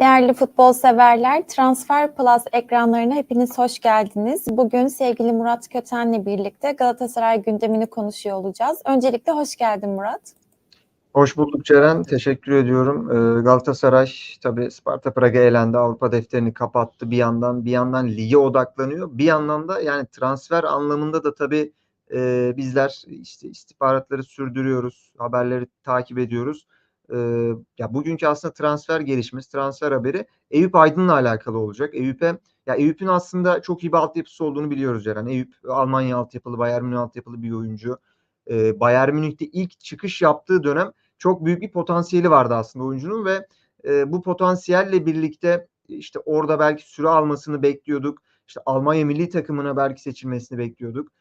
Değerli futbol severler, Transfer Plus ekranlarına hepiniz hoş geldiniz. Bugün sevgili Murat Köten'le birlikte Galatasaray gündemini konuşuyor olacağız. Öncelikle hoş geldin Murat. Hoş bulduk Ceren. Teşekkür ediyorum. Ee, Galatasaray tabii Sparta Praga elendi. Avrupa defterini kapattı bir yandan. Bir yandan lige odaklanıyor. Bir yandan da yani transfer anlamında da tabii e, bizler işte istihbaratları sürdürüyoruz. Haberleri takip ediyoruz. Ee, ya bugünkü aslında transfer gelişmesi, transfer haberi Eyüp Aydın'la alakalı olacak. Eyüp'e ya Eyüp'ün aslında çok iyi bir altyapısı olduğunu biliyoruz Ceren. Eyüp Almanya altyapılı, Bayern Münih altyapılı bir oyuncu. Ee, Bayern Münih'te ilk çıkış yaptığı dönem çok büyük bir potansiyeli vardı aslında oyuncunun ve e, bu potansiyelle birlikte işte orada belki süre almasını bekliyorduk. İşte Almanya milli takımına belki seçilmesini bekliyorduk.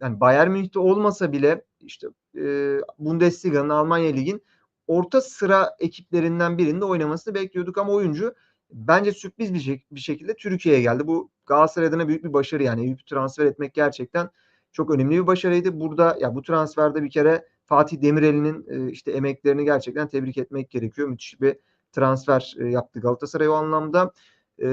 Yani Bayern Münih'te olmasa bile işte e, Bundesliga'nın Almanya Lig'in orta sıra ekiplerinden birinde oynamasını bekliyorduk ama oyuncu bence sürpriz bir, şek- bir şekilde Türkiye'ye geldi. Bu Galatasaray adına büyük bir başarı yani Eyüp'ü transfer etmek gerçekten çok önemli bir başarıydı. Burada ya bu transferde bir kere Fatih Demirel'in e, işte emeklerini gerçekten tebrik etmek gerekiyor. Müthiş bir transfer e, yaptı Galatasaray o anlamda. E,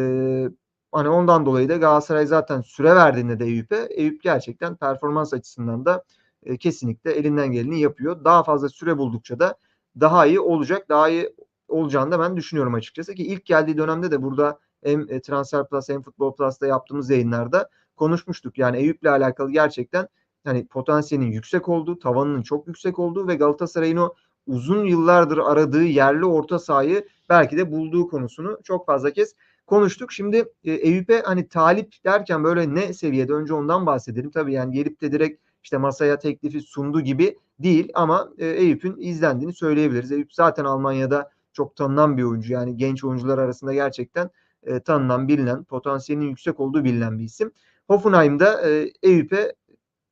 hani ondan dolayı da Galatasaray zaten süre verdiğinde de Eyüp'e Eyüp gerçekten performans açısından da e, kesinlikle elinden geleni yapıyor. Daha fazla süre buldukça da daha iyi olacak. Daha iyi olacağını da ben düşünüyorum açıkçası ki ilk geldiği dönemde de burada hem e, Transfer Plus hem Futbol Plus'ta yaptığımız yayınlarda konuşmuştuk. Yani Eyüp'le alakalı gerçekten hani potansiyelin yüksek olduğu, tavanının çok yüksek olduğu ve Galatasaray'ın o uzun yıllardır aradığı yerli orta sahayı belki de bulduğu konusunu çok fazla kez konuştuk. Şimdi e, Eyüp'e hani talip derken böyle ne seviyede önce ondan bahsedelim. Tabii yani gelip de direkt işte masaya teklifi sundu gibi değil ama e, Eyüp'ün izlendiğini söyleyebiliriz. Eyüp zaten Almanya'da çok tanınan bir oyuncu. Yani genç oyuncular arasında gerçekten e, tanınan, bilinen, potansiyelinin yüksek olduğu bilinen bir isim. Hoffenheim'da e, Eyüp'e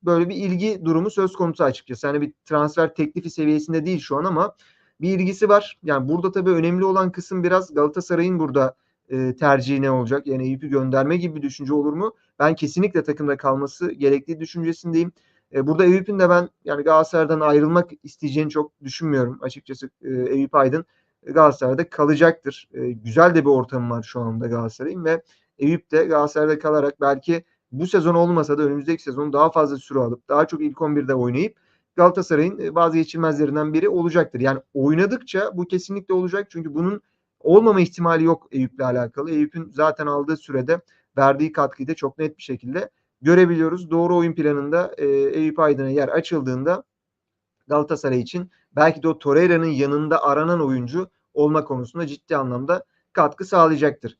böyle bir ilgi durumu söz konusu açıkçası. Yani bir transfer teklifi seviyesinde değil şu an ama bir ilgisi var. Yani burada tabii önemli olan kısım biraz Galatasaray'ın burada e, tercihi ne olacak? Yani Eyüp'ü gönderme gibi bir düşünce olur mu? Ben kesinlikle takımda kalması gerektiği düşüncesindeyim. E, burada Eyüp'ün de ben yani Galatasaray'dan ayrılmak isteyeceğini çok düşünmüyorum. Açıkçası e, Eyüp Aydın Galatasaray'da kalacaktır. E, güzel de bir ortamı var şu anda Galatasaray'ın ve Eyüp de Galatasaray'da kalarak belki bu sezon olmasa da önümüzdeki sezon daha fazla süre alıp daha çok ilk 11'de oynayıp Galatasaray'ın e, vazgeçilmezlerinden biri olacaktır. Yani oynadıkça bu kesinlikle olacak. Çünkü bunun olmama ihtimali yok Eyüp'le alakalı. Eyüp'ün zaten aldığı sürede verdiği katkıyı da çok net bir şekilde görebiliyoruz. Doğru oyun planında e, Eyüp Aydın'a yer açıldığında Galatasaray için belki de o Torreira'nın yanında aranan oyuncu olma konusunda ciddi anlamda katkı sağlayacaktır.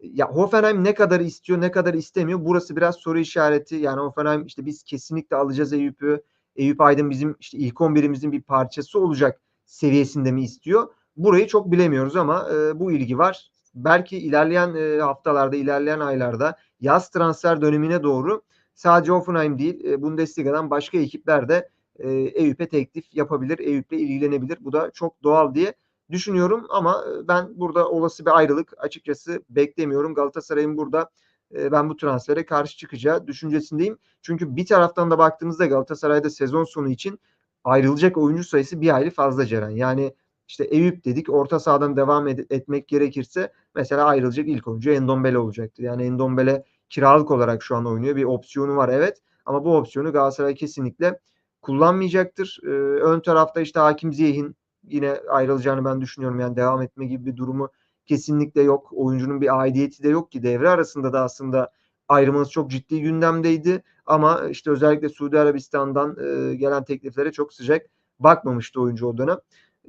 Ya Hoffenheim ne kadar istiyor ne kadar istemiyor burası biraz soru işareti. Yani Hoffenheim işte biz kesinlikle alacağız Eyüp'ü. Eyüp Aydın bizim işte ilk 11'imizin bir parçası olacak seviyesinde mi istiyor? Burayı çok bilemiyoruz ama e, bu ilgi var. Belki ilerleyen e, haftalarda, ilerleyen aylarda yaz transfer dönemine doğru sadece Hoffenheim değil e, Bundesliga'dan başka ekipler de e, Eyüp'e teklif yapabilir, Eyüp'le ilgilenebilir. Bu da çok doğal diye düşünüyorum ama e, ben burada olası bir ayrılık açıkçası beklemiyorum. Galatasaray'ın burada e, ben bu transfere karşı çıkacağı düşüncesindeyim. Çünkü bir taraftan da baktığımızda Galatasaray'da sezon sonu için ayrılacak oyuncu sayısı bir aylı fazla Ceren. Yani işte Eyüp dedik orta sahadan devam ed- etmek gerekirse mesela ayrılacak ilk oyuncu Endombele olacaktı. Yani Endombele kiralık olarak şu an oynuyor. Bir opsiyonu var evet ama bu opsiyonu Galatasaray kesinlikle kullanmayacaktır. Ee, ön tarafta işte Hakim Ziyeh'in yine ayrılacağını ben düşünüyorum. Yani devam etme gibi bir durumu kesinlikle yok. Oyuncunun bir aidiyeti de yok ki devre arasında da aslında ayrılması çok ciddi gündemdeydi. Ama işte özellikle Suudi Arabistan'dan e, gelen tekliflere çok sıcak bakmamıştı oyuncu o dönem.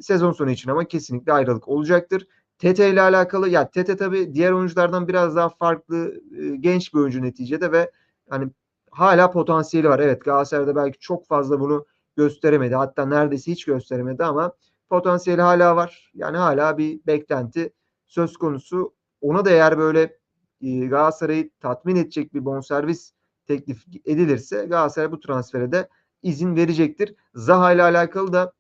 Sezon sonu için ama kesinlikle ayrılık olacaktır. Tete ile alakalı ya Tete tabii diğer oyunculardan biraz daha farklı e, genç bir oyuncu neticede ve hani hala potansiyeli var. Evet Galatasaray'da belki çok fazla bunu gösteremedi. Hatta neredeyse hiç gösteremedi ama potansiyeli hala var. Yani hala bir beklenti söz konusu. Ona da eğer böyle e, Galatasaray'ı tatmin edecek bir bonservis teklif edilirse Galatasaray bu transfere de izin verecektir. Zaha ile alakalı da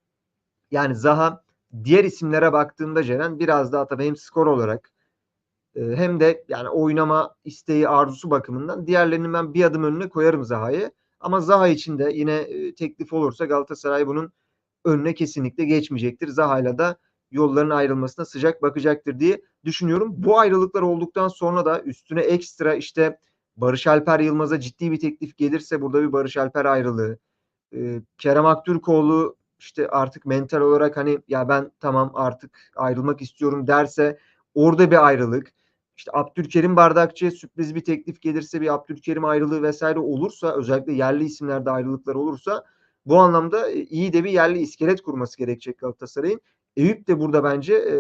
yani Zaha diğer isimlere baktığında Ceren biraz daha tabii hem skor olarak e, hem de yani oynama isteği arzusu bakımından diğerlerini ben bir adım önüne koyarım Zaha'yı. Ama Zaha için de yine e, teklif olursa Galatasaray bunun önüne kesinlikle geçmeyecektir. Zaha'yla da yolların ayrılmasına sıcak bakacaktır diye düşünüyorum. Bu ayrılıklar olduktan sonra da üstüne ekstra işte Barış Alper Yılmaz'a ciddi bir teklif gelirse burada bir Barış Alper ayrılığı. Ee, Kerem Aktürkoğlu işte artık mental olarak hani ya ben tamam artık ayrılmak istiyorum derse orada bir ayrılık. İşte Abdülkerim Bardakçı'ya sürpriz bir teklif gelirse bir Abdülkerim ayrılığı vesaire olursa özellikle yerli isimlerde ayrılıklar olursa bu anlamda iyi de bir yerli iskelet kurması gerekecek Galatasaray'ın. Eyüp de burada bence e,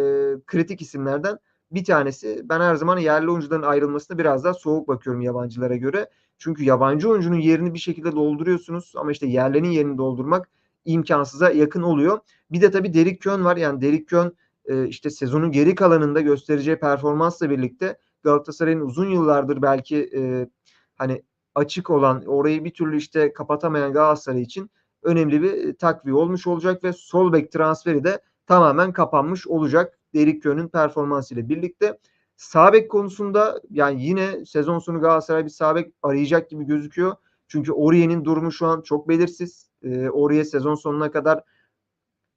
kritik isimlerden bir tanesi. Ben her zaman yerli oyuncuların ayrılmasına biraz daha soğuk bakıyorum yabancılara göre. Çünkü yabancı oyuncunun yerini bir şekilde dolduruyorsunuz ama işte yerlerin yerini doldurmak imkansıza yakın oluyor. Bir de tabii Derik Kön var. Yani Derik Kön e, işte sezonun geri kalanında göstereceği performansla birlikte Galatasaray'ın uzun yıllardır belki e, hani açık olan orayı bir türlü işte kapatamayan Galatasaray için önemli bir takviye olmuş olacak ve sol bek transferi de tamamen kapanmış olacak Derik Kön'ün performansıyla birlikte. Sağ bek konusunda yani yine sezon sonu Galatasaray bir sağ bek arayacak gibi gözüküyor. Çünkü Oriye'nin durumu şu an çok belirsiz. E, Oriye sezon sonuna kadar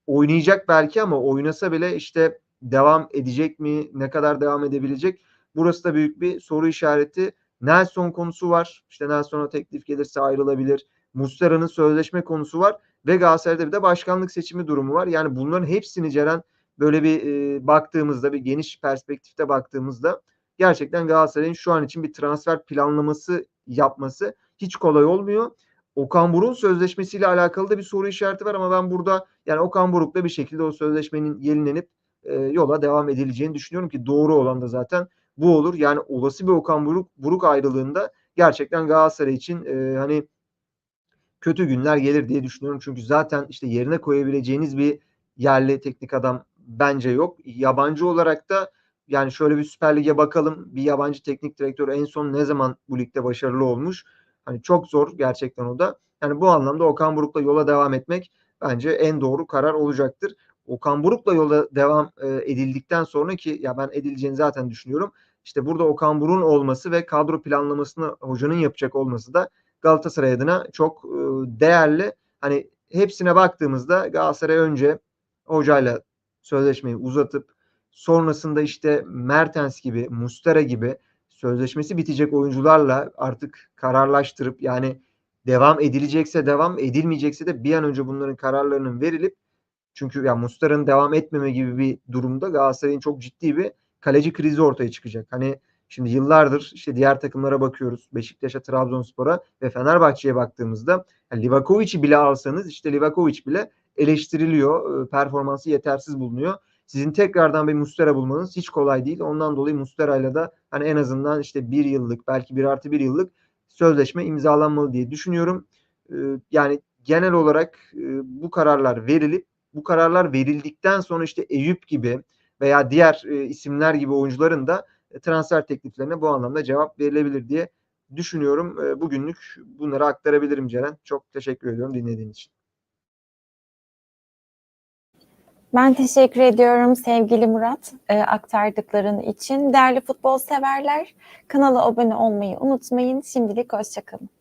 oynayacak belki ama oynasa bile işte devam edecek mi? Ne kadar devam edebilecek? Burası da büyük bir soru işareti. Nelson konusu var. İşte Nelson'a teklif gelirse ayrılabilir. Muslera'nın sözleşme konusu var ve Galatasaray'da bir de başkanlık seçimi durumu var. Yani bunların hepsini Ceren böyle bir e, baktığımızda bir geniş perspektifte baktığımızda gerçekten Galatasaray'ın şu an için bir transfer planlaması yapması hiç kolay olmuyor. Okan Buruk'un sözleşmesiyle alakalı da bir soru işareti var ama ben burada yani Okan Buruk'la bir şekilde o sözleşmenin yenilenip e, yola devam edileceğini düşünüyorum ki doğru olan da zaten bu olur. Yani olası bir Okan Buruk, Buruk ayrılığında gerçekten Galatasaray için e, hani kötü günler gelir diye düşünüyorum. Çünkü zaten işte yerine koyabileceğiniz bir yerli teknik adam bence yok. Yabancı olarak da yani şöyle bir Süper Lig'e bakalım. Bir yabancı teknik direktör en son ne zaman bu ligde başarılı olmuş? Hani çok zor gerçekten o da. Yani bu anlamda Okan Buruk'la yola devam etmek bence en doğru karar olacaktır. Okan Buruk'la yola devam e, edildikten sonra ki ya ben edileceğini zaten düşünüyorum. İşte burada Okan Buruk'un olması ve kadro planlamasını hocanın yapacak olması da Galatasaray adına çok e, değerli. Hani hepsine baktığımızda Galatasaray önce hocayla sözleşmeyi uzatıp sonrasında işte Mertens gibi, Mustera gibi sözleşmesi bitecek oyuncularla artık kararlaştırıp yani devam edilecekse devam, edilmeyecekse de bir an önce bunların kararlarının verilip çünkü ya Mustara'nın devam etmeme gibi bir durumda Galatasaray'ın çok ciddi bir kaleci krizi ortaya çıkacak. Hani şimdi yıllardır işte diğer takımlara bakıyoruz. Beşiktaş'a, Trabzonspor'a ve Fenerbahçe'ye baktığımızda yani Livakovic'i bile alsanız işte Livakovic bile eleştiriliyor. Performansı yetersiz bulunuyor. Sizin tekrardan bir Mustera bulmanız hiç kolay değil. Ondan dolayı Mustera'yla da hani en azından işte bir yıllık belki bir artı bir yıllık sözleşme imzalanmalı diye düşünüyorum. Yani genel olarak bu kararlar verilip bu kararlar verildikten sonra işte Eyüp gibi veya diğer isimler gibi oyuncuların da transfer tekliflerine bu anlamda cevap verilebilir diye düşünüyorum. Bugünlük bunları aktarabilirim Ceren. Çok teşekkür ediyorum dinlediğin için. Ben teşekkür ediyorum sevgili Murat e, aktardıkların için. Değerli futbol severler kanala abone olmayı unutmayın. Şimdilik hoşçakalın.